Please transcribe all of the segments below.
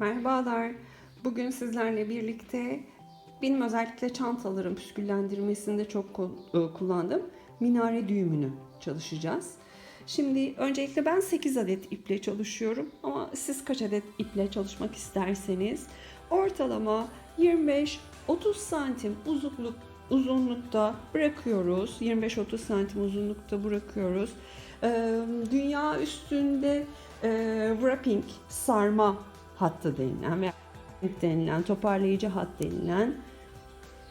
Merhabalar. Bugün sizlerle birlikte benim özellikle çantalarım püsküllendirmesinde çok e, kullandığım minare düğümünü çalışacağız. Şimdi öncelikle ben 8 adet iple çalışıyorum ama siz kaç adet iple çalışmak isterseniz ortalama 25-30 santim uzunluk uzunlukta bırakıyoruz. 25-30 santim uzunlukta bırakıyoruz. Dünya üstünde wrapping sarma hattı denilen veya denilen toparlayıcı hat denilen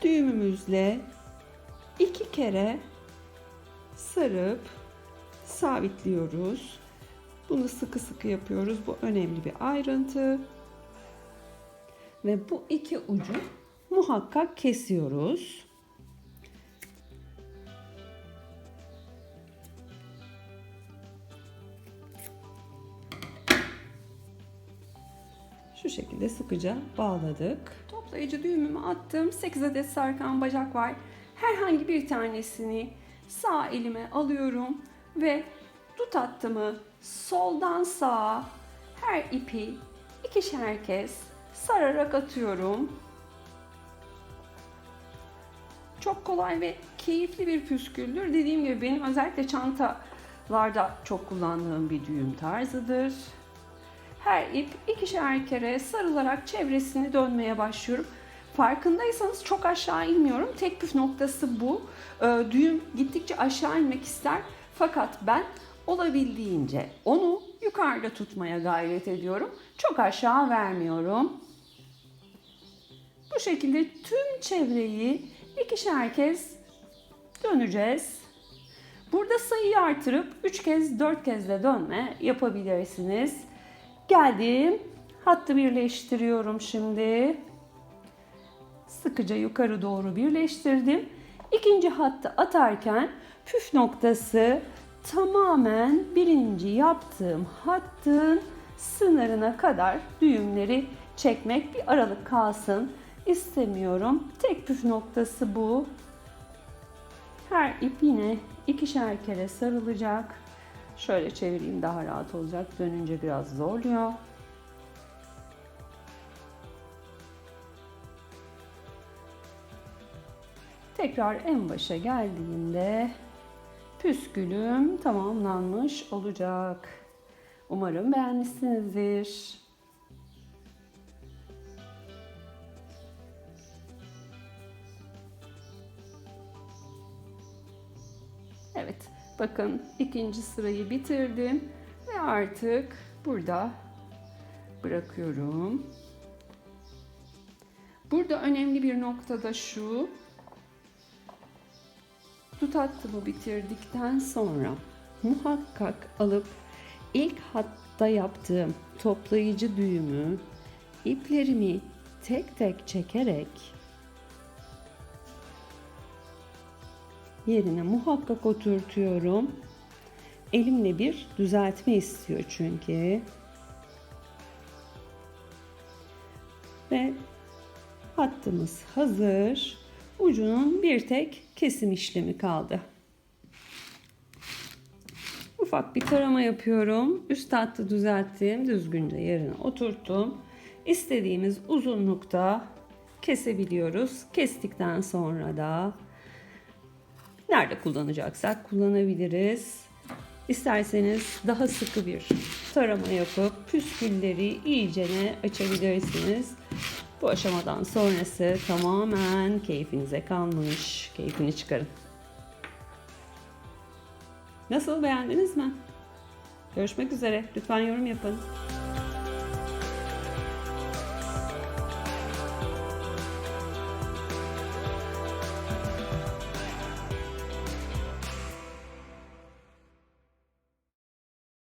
düğümümüzle iki kere sarıp sabitliyoruz. Bunu sıkı sıkı yapıyoruz. Bu önemli bir ayrıntı. Ve bu iki ucu muhakkak kesiyoruz. Şu şekilde sıkıca bağladık. Toplayıcı düğümümü attım. 8 adet sarkan bacak var. Herhangi bir tanesini sağ elime alıyorum ve dut attımı soldan sağa her ipi ikişer kez sararak atıyorum. Çok kolay ve keyifli bir püsküldür. Dediğim gibi benim özellikle çantalarda çok kullandığım bir düğüm tarzıdır. Her ip ikişer kere sarılarak çevresini dönmeye başlıyorum. Farkındaysanız çok aşağı inmiyorum. Tek püf noktası bu. Ee, Düğüm gittikçe aşağı inmek ister. Fakat ben olabildiğince onu yukarıda tutmaya gayret ediyorum. Çok aşağı vermiyorum. Bu şekilde tüm çevreyi ikişer kez döneceğiz. Burada sayıyı artırıp 3 kez 4 kez de dönme yapabilirsiniz. Geldim. Hattı birleştiriyorum şimdi. Sıkıca yukarı doğru birleştirdim. İkinci hattı atarken püf noktası tamamen birinci yaptığım hattın sınırına kadar düğümleri çekmek bir aralık kalsın istemiyorum. Tek püf noktası bu. Her ip yine ikişer kere sarılacak. Şöyle çevireyim daha rahat olacak. Dönünce biraz zorluyor. Tekrar en başa geldiğimde püskülüm tamamlanmış olacak. Umarım beğenmişsinizdir. Evet, bakın ikinci sırayı bitirdim ve artık burada bırakıyorum. Burada önemli bir nokta da şu. Dut hattımı bitirdikten sonra muhakkak alıp ilk hatta yaptığım toplayıcı düğümü iplerimi tek tek çekerek yerine muhakkak oturtuyorum. Elimle bir düzeltme istiyor çünkü. Ve hattımız hazır. Ucunun bir tek kesim işlemi kaldı. Ufak bir tarama yapıyorum. Üst hattı düzelttim. Düzgünce yerine oturttum. İstediğimiz uzunlukta kesebiliyoruz. Kestikten sonra da Nerede kullanacaksak kullanabiliriz. İsterseniz daha sıkı bir tarama yapıp püskülleri iyicene açabilirsiniz. Bu aşamadan sonrası tamamen keyfinize kalmış. Keyfini çıkarın. Nasıl beğendiniz mi? Görüşmek üzere. Lütfen yorum yapın.